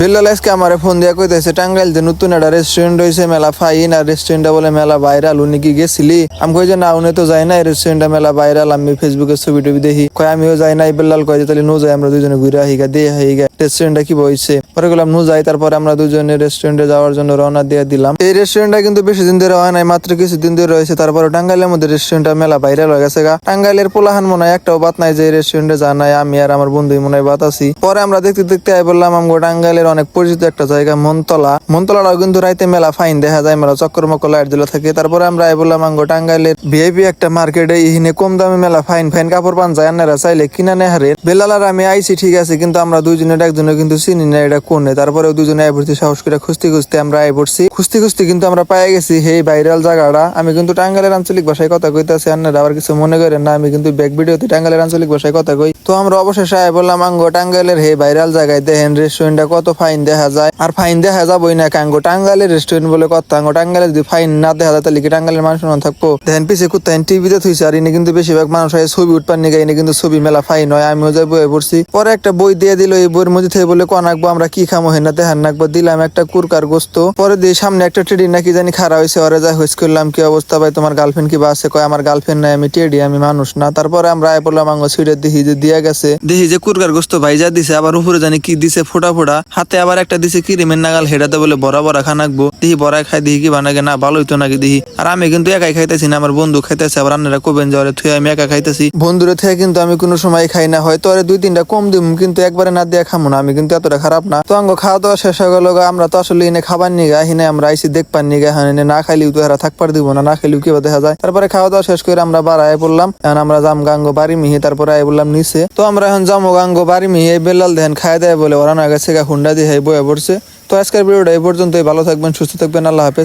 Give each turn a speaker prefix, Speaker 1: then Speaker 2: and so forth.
Speaker 1: বেল্লাল আজকে আমার ফোন দিয়া কইতেছে, টাঙ্গাইল যে নতুন একটা রেস্টুরেন্ট হয়েছে মেলা ফাইন আর রেস্টুরেন্টটা বলে মেলা ভাইরাল উনি কি গেছিলি? আমি কই যে, না, উনি তো যাই না রেস্টুরেন্টটা মেলা ভাইরাল আমি ফেসবুকে ছবি টবি দেখি। কয়, আমিও যাই নাই। বিল্লাল কয় যে, তাহলে নো যাই, আমরা দুজনে ঘুরে আহিগা দিয়ে আহিগা রেস্টুরেন্টটা কি বইছে? পরে গেলাম নু যাই। তারপরে আমরা দুজনে রেস্টুরেন্টে যাওয়ার জন্য রওনা দিয়ে দিলাম। এই রেস্টুরেন্টটা কিন্তু বেশি দিন ধরে হয় নাই, মাত্র কিছুদিন ধরে রয়েছে। তারপরে টাঙ্গাইলের মধ্যে রেস্টুরেন্টটা মেলা ভাইরাল হয়ে গেছে, গা। টাঙ্গাইলের পোলাহান মনে হয় একটাও বাত নাই যে রেস্টুরেন্টে যা নাই, আমি আর আমার বন্ধু মনে হয় বাত আছি। পরে আমরা দেখতে দেখতে আই বললাম, আমগো টাঙ্গাইলের অনেক পরিচিত একটা জায়গা, মনতলা। মনতলাটাও কিন্তু রাইতে মেলা ফাইন, দেখা যায় মেলা চক্কর মক্কর লাইট দিলে থাকে। তারপরে আমরা আই বললাম আমগো টাঙ্গাইলের ভিআইপি একটা মার্কেটে ইহিনে কম দামে মেলা ফাইন ফাইন কাপড় পান যায়। আনারা চাইলে কিনা নেহারে। বেলাল আর আমি আইছি, ঠিক আছে, কিন্তু আমরা দুইজনের একজনে কিন্তু চিনি না এটা কোনে। তারপরে দুজনে আই পড়ছি সাহস করে খুঁজতে খুঁজতে আমরা আই পড়ছি খুঁজতে খুঁজতে কিন্তু আমরা পাই গেছি সেই ভাইরাল জায়গাটা। আমি কিন্তু টাঙ্গাইলের আঞ্চলিক ভাষায় কথা কইতাছি। আনারা আবার কিছু মনে করেন না, আমি কিন্তু ব্যাক ভিডিওতে টাঙ্গাইলের আঞ্চলিক ভাষায় কথা কই। তো আমরা অবশেষে আই বললাম আঙ্গো টাঙ্গাইলের হে ভাইরাল জায়গায় দেখেন রেস্টুরেন্টটা কত ফাইন দেখা যায়। আর ফাইন দেখা যাবই না কাঙ্গো টাঙ্গাইলের রেস্টুরেন্ট বলে কথা আঙ্গো টাঙ্গাইলের যদি ফাইন না দেখা যায়, তাহলে কি টাঙ্গাইলের মানুষ না থাকব? দেখেন পিছিয়ে কুত্তাইন টিভিতে থুইছে, আর ইনি কিন্তু বেশিরভাগ মানুষ হয় ছবি উঠপার নিগে, ইনি কিন্তু ছবি মেলা ফাইন হয়, আমিও যাই বয়ে পড়ছি। পরে একটা বই দিয়ে দিল, এই বইয়ের মধ্যে থেকে বলে, কোন আঁকবো, আমরা কি খামো, হেনা দেখান নাকবো দিলাম একটা কুরকার গোস্ত। পরে দিয়ে সামনে একটা টেডি নাকি জানি খারাপ হয়েছে ওরে যা হয়েছে করলাম কি অবস্থা ভাই? তোমার গার্লফ্রেন্ড কি বা আছে? কয়, আমার গার্লফ্রেন্ড নাই, আমি টেডি, আমি মানুষ না। তারপরে আমরা আয় বললাম আঙ্গো সিটে দেখি যে দিয়া গেছে। দেখি যে কুরকার গোস্ত ভাইজা দিছে, আবার উপরে জানি কি দিছে, ফোটা ফোটা। হাতে আবার একটা দিছে কি রিমেন নাগাল হেডাতে বলে, বড়া বড়া খানাকবো দেখি বড়াই খাই দেখি কি বানাগে? না, ভালোই তো নাকি দেখি আর আমি কিন্তু একাই খাইতেছি না, আমার বন্ধু খাইতেছে, আবার আপনারা কবেন যে থুয়ে আমি একা খাইতেছি। বন্ধুরে থেকে কিন্তু আমি কোনো সময় খাই না, হয়তো ওরে দুই তিনটা কম দিম, কিন্তু একবারে না দিয়ে খামো না, আমি কিন্তু এতটা খারাপ না। তো আঙ্গ খাওয়া দাওয়া শেষ হয়ে গেল আমরা তো আসলে এনে খাবার নিগা হিনে আমরা আইসি দেখবার নিগা হানে না খাইলেও তো এরা থাকবার দিব না না খাইলেও কীভাবে দেখা যায়। তারপরে খাওয়া দাওয়া শেষ করে আমরা বার বাড়ায় পড়লাম, এখন আমরা যাম গাঙ্গ বাড়ি মিহি, তারপরে আয় বললাম নিচে। তো আমরা এখন যাব গাঙ্গ বাড়ি মিহি বেলাল দেন খাই দেয় বলে, ওরা না গেছে গা হুন্ডা দিয়ে বয়া পড়ছে। তো আজকের ভিডিওটা এই পর্যন্তই। ভালো থাকবেন সুস্থ থাকবেন। আল্লাহ হাফেজ।